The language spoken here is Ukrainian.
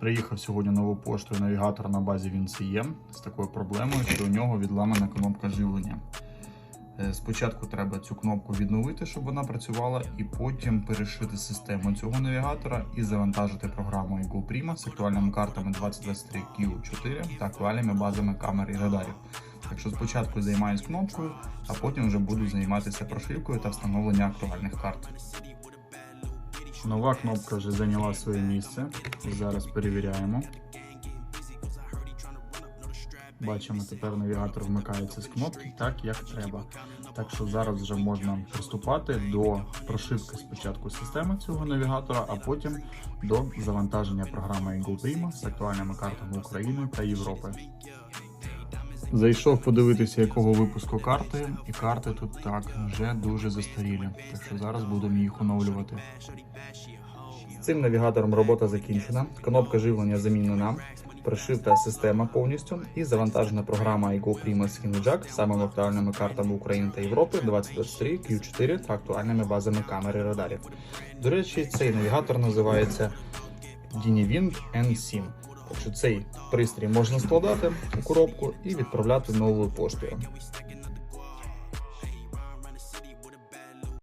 Приїхав сьогодні нову поштою навігатор на базі WinCM з такою проблемою, що у нього відламана кнопка живлення. Е, Спочатку треба цю кнопку відновити, щоб вона працювала, і потім перешити систему цього навігатора і завантажити програму Eagle Prima з актуальними картами 2023 Q4 та актуальними базами камер і радарів. Так що спочатку займаюсь кнопкою, а потім вже буду займатися прошивкою та встановленням актуальних карт. Нова кнопка вже зайняла своє місце. Зараз перевіряємо. Бачимо, тепер навігатор вмикається з кнопки так, як треба. Так що зараз вже можна приступати до прошивки спочатку системи цього навігатора, а потім до завантаження програми Eagle Prima з актуальними картами України та Європи. Зайшов подивитися, якого випуску карти, і карти тут так вже дуже застарілі. Так що зараз будемо їх оновлювати. Цим навігатором робота закінчена. Кнопка живлення замінена, прошита система повністю і завантажена програма Eagle Prima Skin Jack з самими актуальними картами України та Європи 2023 Q4 та актуальними базами камер і радарів. До речі, цей навігатор називається Diniwind N7. Так що цей пристрій можна складати у коробку і відправляти новою поштою.